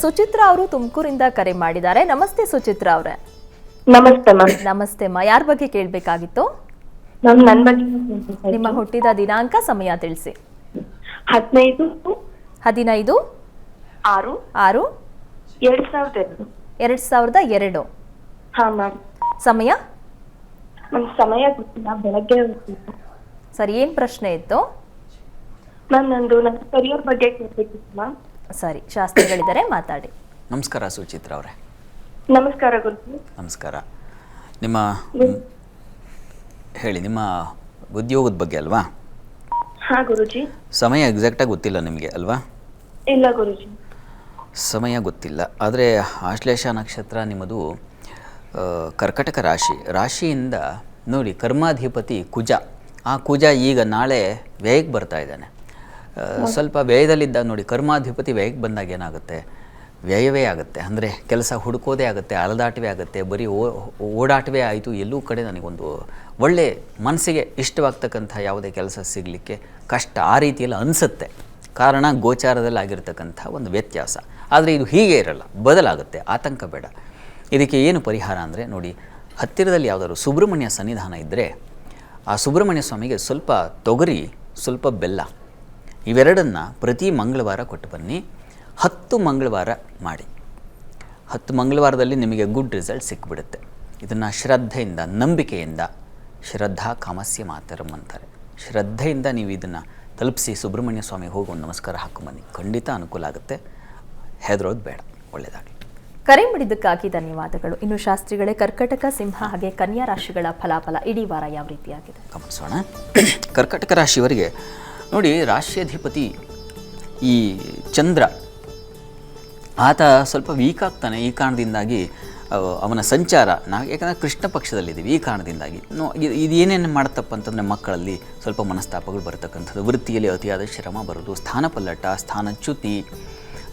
ಸುಚಿತ್ರಾ ಅವರು ತುಮಕೂರಿಂದ ಕರೆ ಮಾಡಿದ್ದಾರೆ. ನಮಸ್ತೆ ಸುಚಿತ್ರ ಅವರೇ. ನಮಸ್ತೆ ಮ್ಯಾಮ್. ನಮಸ್ತೆ ಮಾ ಯಾರ ಬಗ್ಗೆ ಕೇಳಬೇಕಾಗಿತ್ತು? ಮ್ಯಾಮ್ ನನ್ನ ಬಗ್ಗೆ ನಿಮ್ಮ ಹುಟ್ಟಿದ ದಿನಾಂಕ ಸಮಯ ತಿಳಿಸಿ. ಹದಿನೈದು ಹದಿನೈದು ಆರು ಆರು ಎರಡ್ ಸಾವಿರದ ಎರಡು. ಎರಡು ಸಾವಿರದ ಎರಡು. ಹಾ ಮ್ಯಾಮ್. ಸಮಯ? ಮ್ಯಾಮ್ ಸಮಯ ಗೊತ್ತಿಲ್ಲ ಬೆಳಗ್ಗೆ ಸರಿ ಏನ್ ಪ್ರಶ್ನೆ ಇತ್ತು? ಮ್ಯಾಮ್ ನಂದು ನನ್ನ ಕರಿಯರ್ ಬಗ್ಗೆ ಕೇಳಬೇಕಿತ್ತು ಮ್ಯಾಮ್. ಸರಿ ಶಾಸ್ತ್ರಿಗಳಿದ್ದಾರೆ ಮಾತಾಡಿ. ನಮಸ್ಕಾರ ಸುಚಿತ್ರ ಅವರೇ. ನಮಸ್ಕಾರ ಗುರುಜಿ. ನಮಸ್ಕಾರ. ನಿಮ್ಮ ಹೇಳಿ ನಿಮ್ಮ ಉದ್ಯೋಗದ ಬಗ್ಗೆ ಅಲ್ವಾ? ಹಾ ಗುರುಜಿ. ಸಮಯ ಎಕ್ಸಾಕ್ಟಾಗಿ ಗೊತ್ತಿಲ್ಲ ನಿಮಗೆ ಅಲ್ವಾ? ಇಲ್ಲ ಗುರುಜಿ. ಸಮಯ ಗೊತ್ತಿಲ್ಲ. ಆದರೆ ಆಶ್ಲೇಷ ನಕ್ಷತ್ರ ನಿಮ್ಮದು ಆ, ಕರ್ಕಟಕ ರಾಶಿ. ರಾಶಿಯಿಂದ ನೋಡಿ ಕರ್ಮಾಧಿಪತಿ ಕುಜ. ಆ ಕುಜ ಈಗ ನಾಳೆ ವ್ಯಯಕ್ಕೆ ಬರ್ತಾ ಇದ್ದಾನೆ. ಸ್ವಲ್ಪ ವ್ಯಯದಲ್ಲಿದ್ದಾಗ ನೋಡಿ ಕರ್ಮಾಧಿಪತಿ ವ್ಯಯಕ್ಕೆ ಬಂದಾಗ ಏನಾಗುತ್ತೆ? ವ್ಯಯವೇ ಆಗುತ್ತೆ. ಅಂದರೆ ಕೆಲಸ ಹುಡುಕೋದೇ ಆಗುತ್ತೆ ಅಲದಾಟವೇ ಆಗುತ್ತೆ ಬರೀ ಓ ಓಡಾಟವೇ ಆಯಿತು ಎಲ್ಲೂ ಕಡೆ ನನಗೊಂದು ಒಳ್ಳೆ ಮನಸ್ಸಿಗೆ ಇಷ್ಟವಾಗ್ತಕ್ಕಂಥ ಯಾವುದೇ ಕೆಲಸ ಸಿಗಲಿಕ್ಕೆ ಕಷ್ಟ ಆ ರೀತಿಯಲ್ಲಿ ಅನಿಸುತ್ತೆ. ಕಾರಣ ಗೋಚಾರದಲ್ಲಿ ಆಗಿರ್ತಕ್ಕಂಥ ಒಂದು ವ್ಯತ್ಯಾಸ. ಆದರೆ ಇದು ಹೀಗೆ ಇರಲ್ಲ ಬದಲಾಗುತ್ತೆ ಆತಂಕ ಬೇಡ. ಇದಕ್ಕೆ ಏನು ಪರಿಹಾರ ಅಂದರೆ ನೋಡಿ ಹತ್ತಿರದಲ್ಲಿ ಯಾವುದಾದ್ರು ಸುಬ್ರಹ್ಮಣ್ಯ ಸನ್ನಿಧಾನ ಇದ್ದರೆ ಆ ಸುಬ್ರಹ್ಮಣ್ಯ ಸ್ವಾಮಿಗೆ ಸ್ವಲ್ಪ ತೊಗರಿ ಸ್ವಲ್ಪ ಬೆಲ್ಲ. ಇವೆರಡನ್ನು ಪ್ರತಿ ಮಂಗಳವಾರ ಕೊಟ್ಟು ಬನ್ನಿ. ಹತ್ತು ಮಂಗಳವಾರ ಮಾಡಿ. ಹತ್ತು ಮಂಗಳವಾರದಲ್ಲಿ ನಿಮಗೆ ಗುಡ್ ರಿಸಲ್ಟ್ ಸಿಕ್ಬಿಡುತ್ತೆ. ಇದನ್ನು ಶ್ರದ್ಧೆಯಿಂದ ನಂಬಿಕೆಯಿಂದ ಶ್ರದ್ಧಾ ಕಾಮಸ್ಯ ಮಾತರಂ ಅಂತಾರೆ. ಶ್ರದ್ಧೆಯಿಂದ ನೀವು ಇದನ್ನು ತಲುಪಿಸಿ ಸುಬ್ರಹ್ಮಣ್ಯ ಸ್ವಾಮಿ ಹೋಗಿ ಒಂದು ನಮಸ್ಕಾರ ಹಾಕೊಂಬನ್ನಿ ಖಂಡಿತ ಅನುಕೂಲ ಆಗುತ್ತೆ. ಹೆದರೋದು ಬೇಡ. ಒಳ್ಳೆಯದಾಗಲಿ ಕರೆ ಮಾಡಿದ್ದಕ್ಕಾಗಿ ಧನ್ಯವಾದಗಳು. ಇನ್ನು ಶಾಸ್ತ್ರಿಗಳೇ ಕರ್ಕಟಕ ಸಿಂಹ ಹಾಗೆ ಕನ್ಯಾ ರಾಶಿಗಳ ಫಲಾಫಲ ಇಡೀ ವಾರ ಯಾವ ರೀತಿಯಾಗಿದೆ? ಗಮನಿಸೋಣ. ಕರ್ಕಟಕ ರಾಶಿಯವರಿಗೆ ನೋಡಿ ರಾಷ್ಟ್ರಾಧಿಪತಿ ಈ ಚಂದ್ರ, ಆತ ಸ್ವಲ್ಪ ವೀಕ್ ಆಗ್ತಾನೆ ಈ ಕಾರಣದಿಂದಾಗಿ ಅವನ ಸಂಚಾರ ನಾವು ಯಾಕಂದರೆ ಕೃಷ್ಣ ಪಕ್ಷದಲ್ಲಿದ್ದೀವಿ ಈ ಕಾರಣದಿಂದಾಗಿ. ನೋ, ಇದು ಇದು ಏನೇನು ಮಾಡ್ತಪ್ಪ ಅಂತಂದರೆ ಮಕ್ಕಳಲ್ಲಿ ಸ್ವಲ್ಪ ಮನಸ್ತಾಪಗಳು ಬರತಕ್ಕಂಥದ್ದು. ವೃತ್ತಿಯಲ್ಲಿ ಅತಿಯಾದ ಶ್ರಮ ಬರೋದು, ಸ್ಥಾನ ಪಲ್ಲಟ ಸ್ಥಾನಚ್ಯುತಿ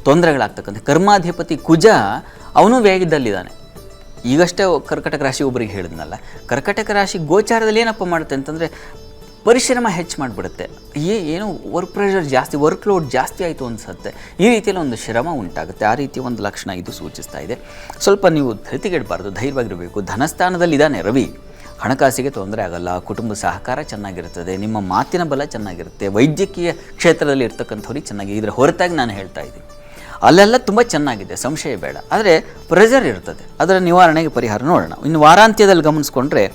ತೊಂದರೆಗಳಾಗ್ತಕ್ಕಂಥ ಕರ್ಮಾಧಿಪತಿ ಕುಜ ಅವನು ವೇಗದಲ್ಲಿದ್ದಾನೆ ಈಗಷ್ಟೇ ಕರ್ಕಟಕ ರಾಶಿ ಒಬ್ಬರಿಗೆ ಹೇಳಿದ್ನಲ್ಲ, ಕರ್ಕಟಕ ರಾಶಿ ಗೋಚಾರದಲ್ಲಿ ಏನಪ್ಪ ಮಾಡುತ್ತೆ ಅಂತಂದರೆ ಪರಿಶ್ರಮ ಹೆಚ್ಚು ಮಾಡಿಬಿಡುತ್ತೆ. ಏನು ವರ್ಕ್ ಪ್ರೆಷರ್ ಜಾಸ್ತಿ ವರ್ಕ್ ಲೋಡ್ ಜಾಸ್ತಿ ಆಯಿತು ಅನಿಸುತ್ತೆ. ಈ ರೀತಿಯಲ್ಲಿ ಒಂದು ಶ್ರಮ ಉಂಟಾಗುತ್ತೆ. ಆ ರೀತಿ ಒಂದು ಲಕ್ಷಣ ಇದು ಸೂಚಿಸ್ತಾ ಇದೆ. ಸ್ವಲ್ಪ ನೀವು ಧೃತಿಗೆಡಬಾರ್ದು ಧೈರ್ಯವಾಗಿರಬೇಕು. ಧನಸ್ಥಾನದಲ್ಲಿ ಇದ್ದಾನೆ ರವಿ. ಹಣಕಾಸಿಗೆ ತೊಂದರೆ ಆಗಲ್ಲ, ಕುಟುಂಬ ಸಹಕಾರ ಚೆನ್ನಾಗಿರ್ತದೆ, ನಿಮ್ಮ ಮಾತಿನ ಬಲ ಚೆನ್ನಾಗಿರುತ್ತೆ, ವೈದ್ಯಕೀಯ ಕ್ಷೇತ್ರದಲ್ಲಿ ಇರ್ತಕ್ಕಂಥವ್ರಿಗೆ ಚೆನ್ನಾಗಿ ಇದರ ಹೊರತಾಗಿ ನಾನು ಹೇಳ್ತಾ ಇದ್ದೀನಿ. ಅಲ್ಲೆಲ್ಲ ತುಂಬ ಚೆನ್ನಾಗಿದೆ, ಸಂಶಯ ಬೇಡ. ಆದರೆ ಪ್ರೆಷರ್ ಇರ್ತದೆ. ಅದರ ನಿವಾರಣೆಗೆ ಪರಿಹಾರ ನೋಡೋಣ. ಇನ್ನು ವಾರಾಂತ್ಯದಲ್ಲಿ ಗಮನಿಸ್ಕೊಂಡ್ರೆ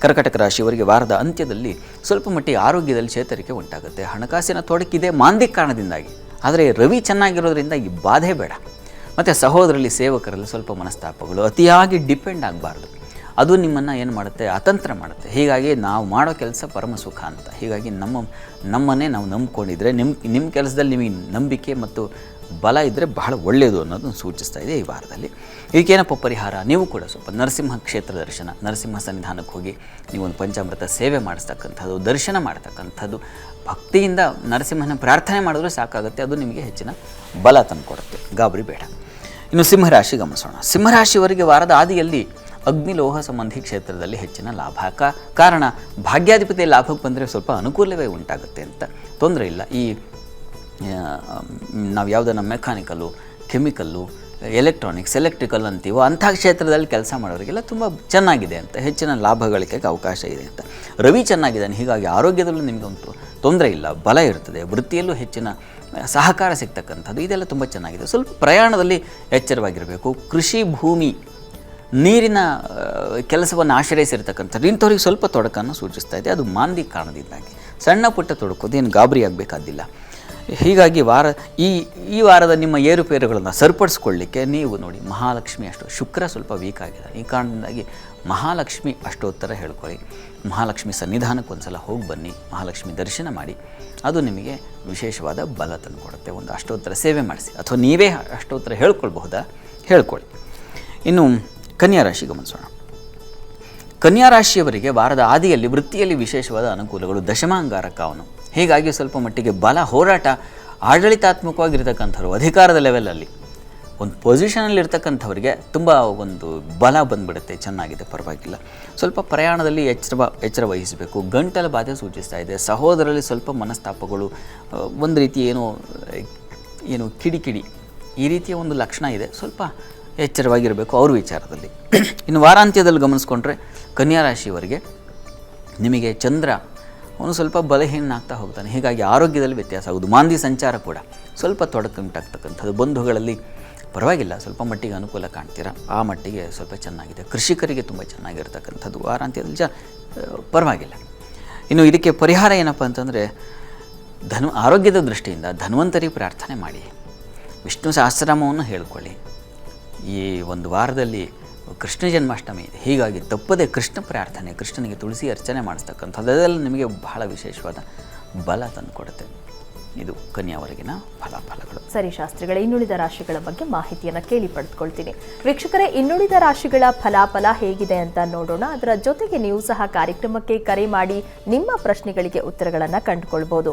ಕರ್ಕಟಕ ರಾಶಿಯವರಿಗೆ ವಾರದ ಅಂತ್ಯದಲ್ಲಿ ಸ್ವಲ್ಪ ಮಟ್ಟಿಗೆ ಆರೋಗ್ಯದಲ್ಲಿ ಚೇತರಿಕೆ ಉಂಟಾಗುತ್ತೆ. ಹಣಕಾಸಿನ ತೊಡಕಿದೆ ಮಾಂದಿಕ ಕಾರಣದಿಂದಾಗಿ. ಆದರೆ ರವಿ ಚೆನ್ನಾಗಿರೋದ್ರಿಂದ ಈ ಬಾಧೆ ಬೇಡ. ಮತ್ತು ಸಹೋದರಲ್ಲಿ ಸೇವಕರಲ್ಲಿ ಸ್ವಲ್ಪ ಮನಸ್ತಾಪಗಳು ಅತಿಯಾಗಿ ಡಿಪೆಂಡ್ ಆಗಬಾರ್ದು. ಅದು ನಿಮ್ಮನ್ನು ಏನು ಮಾಡುತ್ತೆ? ಅತಂತ್ರ ಮಾಡುತ್ತೆ. ಹೀಗಾಗಿ ನಾವು ಮಾಡೋ ಕೆಲಸ ಪರಮ ಸುಖ ಅಂತ. ಹೀಗಾಗಿ ನಮ್ಮ, ನಮ್ಮನ್ನೇ ನಾವು ನಂಬ್ಕೊಂಡಿದ್ರೆ ನಿಮ್ಮ ನಿಮ್ಮ ಕೆಲಸದಲ್ಲಿ ನಿಮಗೆ ನಂಬಿಕೆ ಮತ್ತು ಬಲ ಇದ್ದರೆ ಬಹಳ ಒಳ್ಳೆಯದು ಅನ್ನೋದನ್ನು ಸೂಚಿಸ್ತಾ ಇದೆ ಈ ವಾರದಲ್ಲಿ. ಇದಕ್ಕೇನಪ್ಪ ಪರಿಹಾರ? ನೀವು ಕೂಡ ಸ್ವಲ್ಪ ನರಸಿಂಹ ಕ್ಷೇತ್ರ ದರ್ಶನ, ನರಸಿಂಹ ಸನ್ನಿಧಾನಕ್ಕೆ ಹೋಗಿ ನೀವು ಒಂದು ಪಂಚಾಮೃತ ಸೇವೆ ಮಾಡಿಸ್ತಕ್ಕಂಥದ್ದು, ದರ್ಶನ ಮಾಡ್ತಕ್ಕಂಥದ್ದು, ಭಕ್ತಿಯಿಂದ ನರಸಿಂಹನ ಪ್ರಾರ್ಥನೆ ಮಾಡಿದ್ರೆ ಸಾಕಾಗುತ್ತೆ. ಅದು ನಿಮಗೆ ಹೆಚ್ಚಿನ ಬಲ ತಂದುಕೊಡುತ್ತೆ. ಗಾಬರಿ ಬೇಡ. ಇನ್ನು ಸಿಂಹರಾಶಿ ಗಮನಿಸೋಣ. ಸಿಂಹರಾಶಿಯವರಿಗೆ ವಾರದ ಆದಿಯಲ್ಲಿ ಅಗ್ನಿಲೋಹ ಸಂಬಂಧಿ ಕ್ಷೇತ್ರದಲ್ಲಿ ಹೆಚ್ಚಿನ ಲಾಭ. ಕಾರಣ ಭಾಗ್ಯಾಧಿಪತಿ ಲಾಭಕ್ಕೆ ಬಂದರೆ ಸ್ವಲ್ಪ ಅನುಕೂಲವೇ ಉಂಟಾಗುತ್ತೆ ಅಂತ. ತೊಂದರೆ ಇಲ್ಲ. ಈ ನಾವು ಯಾವುದನ್ನು ಮೆಕ್ಯಾನಿಕಲ್ಲು, ಕೆಮಿಕಲ್ಲು, ಎಲೆಕ್ಟ್ರಾನಿಕ್ಸ್, ಎಲೆಕ್ಟ್ರಿಕಲ್ ಅಂತೀವೋ ಅಂಥ ಕ್ಷೇತ್ರದಲ್ಲಿ ಕೆಲಸ ಮಾಡೋರಿಗೆಲ್ಲ ತುಂಬ ಚೆನ್ನಾಗಿದೆ ಅಂತ, ಹೆಚ್ಚಿನ ಲಾಭ ಗಳಿಕೆಗೆ ಅವಕಾಶ ಇದೆ ಅಂತ. ರವಿ ಚೆನ್ನಾಗಿದ್ದಾನೆ, ಹೀಗಾಗಿ ಆರೋಗ್ಯದಲ್ಲೂ ನಿಮಗೊಂದು ತೊಂದರೆ ಇಲ್ಲ, ಬಲ ಇರ್ತದೆ, ವೃತ್ತಿಯಲ್ಲೂ ಹೆಚ್ಚಿನ ಸಹಕಾರ ಸಿಗ್ತಕ್ಕಂಥದ್ದು, ಇದೆಲ್ಲ ತುಂಬ ಚೆನ್ನಾಗಿದೆ. ಸ್ವಲ್ಪ ಪ್ರಯಾಣದಲ್ಲಿ ಎಚ್ಚರವಾಗಿರಬೇಕು. ಕೃಷಿ ಭೂಮಿ ನೀರಿನ ಕೆಲಸವನ್ನು ಆಶ್ರಯಿಸಿರ್ತಕ್ಕಂಥದ್ದು. ಇಂಥವ್ರಿಗೆ ಸ್ವಲ್ಪ ತೊಡಕನ್ನು ಸೂಚಿಸ್ತಾ ಇದೆ. ಅದು ಮಾಂದಿ ಕಾರಣದಿಂದಾಗಿ. ಸಣ್ಣ ಪುಟ್ಟ ತೊಡಕೋದು ಏನು ಗಾಬರಿ ಆಗಬೇಕಾದಿಲ್ಲ. ಹೀಗಾಗಿ ವಾರ, ಈ ಈ ವಾರದ ನಿಮ್ಮ ಏರುಪೇರುಗಳನ್ನು ಸರಿಪಡಿಸ್ಕೊಳ್ಳಿಕ್ಕೆ ನೀವು ನೋಡಿ, ಮಹಾಲಕ್ಷ್ಮಿ ಅಷ್ಟು, ಶುಕ್ರ ಸ್ವಲ್ಪ ವೀಕ್ ಆಗಿದೆ ಈ ಕಾರಣದಿಂದಾಗಿ ಮಹಾಲಕ್ಷ್ಮಿ ಅಷ್ಟೋತ್ತರ ಹೇಳ್ಕೊಳ್ಳಿ. ಮಹಾಲಕ್ಷ್ಮಿ ಸನ್ನಿಧಾನಕ್ಕೆ ಒಂದ್ಸಲ ಹೋಗಿ ಬನ್ನಿ. ಮಹಾಲಕ್ಷ್ಮಿ ದರ್ಶನ ಮಾಡಿ. ಅದು ನಿಮಗೆ ವಿಶೇಷವಾದ ಬಲ ತಂದು ಕೊಡುತ್ತೆ. ಒಂದು ಅಷ್ಟೋತ್ತರ ಸೇವೆ ಮಾಡಿಸಿ. ಅಥವಾ ನೀವೇ ಅಷ್ಟೋತ್ತರ ಹೇಳ್ಕೊಳ್ಬಹುದಾ? ಹೇಳ್ಕೊಳ್ಳಿ. ಇನ್ನು ಕನ್ಯಾ ರಾಶಿ ಗಮನಿಸೋಣ ಕನ್ಯಾ ರಾಶಿಯವರಿಗೆ ವಾರದ ಆದಿಯಲ್ಲಿ, ವೃತ್ತಿಯಲ್ಲಿ ವಿಶೇಷವಾದ ಅನುಕೂಲಗಳು. ದಶಮಾಂಗಾರಕ ಅವನು. ಹೀಗಾಗಿ ಸ್ವಲ್ಪ ಮಟ್ಟಿಗೆ ಬಲ ಹೋರಾಟ ಆಡಳಿತಾತ್ಮಕವಾಗಿರ್ತಕ್ಕಂಥವ್ರು ಅಧಿಕಾರದ ಲೆವೆಲಲ್ಲಿ ಒಂದು ಪೊಸಿಷನಲ್ಲಿ ಇರ್ತಕ್ಕಂಥವ್ರಿಗೆ ತುಂಬ ಒಂದು ಬಲ ಬಂದ್ಬಿಡುತ್ತೆ. ಚೆನ್ನಾಗಿದೆ, ಪರವಾಗಿಲ್ಲ. ಸ್ವಲ್ಪ ಪ್ರಯಾಣದಲ್ಲಿ ಎಚ್ಚರ ಎಚ್ಚರ ವಹಿಸಬೇಕು. ಗಂಟಲ ಬಾಧೆ ಸೂಚಿಸ್ತಾ ಇದೆ. ಸಹೋದರಲ್ಲಿ ಸ್ವಲ್ಪ ಮನಸ್ತಾಪಗಳು ಒಂದು ರೀತಿ ಏನು ಏನು ಕಿಡಿಕಿಡಿ, ಈ ರೀತಿಯ ಒಂದು ಲಕ್ಷಣ ಇದೆ. ಸ್ವಲ್ಪ ಎಚ್ಚರವಾಗಿರಬೇಕು ಅವ್ರ ವಿಚಾರದಲ್ಲಿ. ಇನ್ನು ವಾರಾಂತ್ಯದಲ್ಲಿ ಗಮನಿಸ್ಕೊಂಡ್ರೆ ಕನ್ಯಾ ರಾಶಿಯವರಿಗೆ ನಿಮಗೆ ಚಂದ್ರ ಅವನು ಸ್ವಲ್ಪ ಬಲಹೀನಾಗ್ತಾ ಹೋಗ್ತಾನೆ. ಹೀಗಾಗಿ ಆರೋಗ್ಯದಲ್ಲಿ ವ್ಯತ್ಯಾಸ ಆಗೋದು ಮಾಂದಿ ಸಂಚಾರ ಕೂಡ ಸ್ವಲ್ಪ ತೊಡಕುಂಟಾಗ್ತಕ್ಕಂಥದ್ದು. ಬಂಧುಗಳಲ್ಲಿ ಪರವಾಗಿಲ್ಲ, ಸ್ವಲ್ಪ ಮಟ್ಟಿಗೆ ಅನುಕೂಲ ಕಾಣ್ತೀರ? ಆ ಮಟ್ಟಿಗೆ ಸ್ವಲ್ಪ ಚೆನ್ನಾಗಿದೆ. ಕೃಷಿಕರಿಗೆ ತುಂಬ ಚೆನ್ನಾಗಿರ್ತಕ್ಕಂಥದ್ದು. ವಾರಾಂತ್ಯದಲ್ಲಿ ಜ ಪರವಾಗಿಲ್ಲ. ಇನ್ನು ಇದಕ್ಕೆ ಪರಿಹಾರ ಏನಪ್ಪ ಅಂತಂದರೆ, ಧನು ಆರೋಗ್ಯದ ದೃಷ್ಟಿಯಿಂದ ಧನ್ವಂತರಿ ಪ್ರಾರ್ಥನೆ ಮಾಡಿ. ವಿಷ್ಣು ಸಹಸ್ರನಾಮವನ್ನು ಹೇಳ್ಕೊಳ್ಳಿ. ಈ ಒಂದು ವಾರದಲ್ಲಿ ಕೃಷ್ಣ ಜನ್ಮಾಷ್ಟಮಿ ಇದೆ. ಹೀಗಾಗಿ ತಪ್ಪದೆ ಕೃಷ್ಣ ಪ್ರಾರ್ಥನೆ, ಕೃಷ್ಣನಿಗೆ ತುಳಸಿ ಅರ್ಚನೆ ಮಾಡಿಸ್ತಕ್ಕಂಥದ್ದು, ಅದೆಲ್ಲ ನಿಮಗೆ ಬಹಳ ವಿಶೇಷವಾದ ಬಲ ತಂದುಕೊಡುತ್ತೆ ಇದು ಕನ್ಯಾವರೆಗಿನ ಫಲಾಫಲಗಳು. ಸರಿ ಶಾಸ್ತ್ರಿಗಳೇ, ಇನ್ನುಳಿದ ರಾಶಿಗಳ ಬಗ್ಗೆ ಮಾಹಿತಿಯನ್ನು ಕೇಳಿ ಪಡೆದುಕೊಳ್ತೀನಿ. ವೀಕ್ಷಕರೇ, ಇನ್ನುಳಿದ ರಾಶಿಗಳ ಫಲಾಫಲ ಹೇಗಿದೆ ಅಂತ ನೋಡೋಣ. ಅದರ ಜೊತೆಗೆ ನೀವು ಸಹ ಕಾರ್ಯಕ್ರಮಕ್ಕೆ ಕರೆ ಮಾಡಿ ನಿಮ್ಮ ಪ್ರಶ್ನೆಗಳಿಗೆ ಉತ್ತರಗಳನ್ನು ಕಂಡುಕೊಳ್ಬಹುದು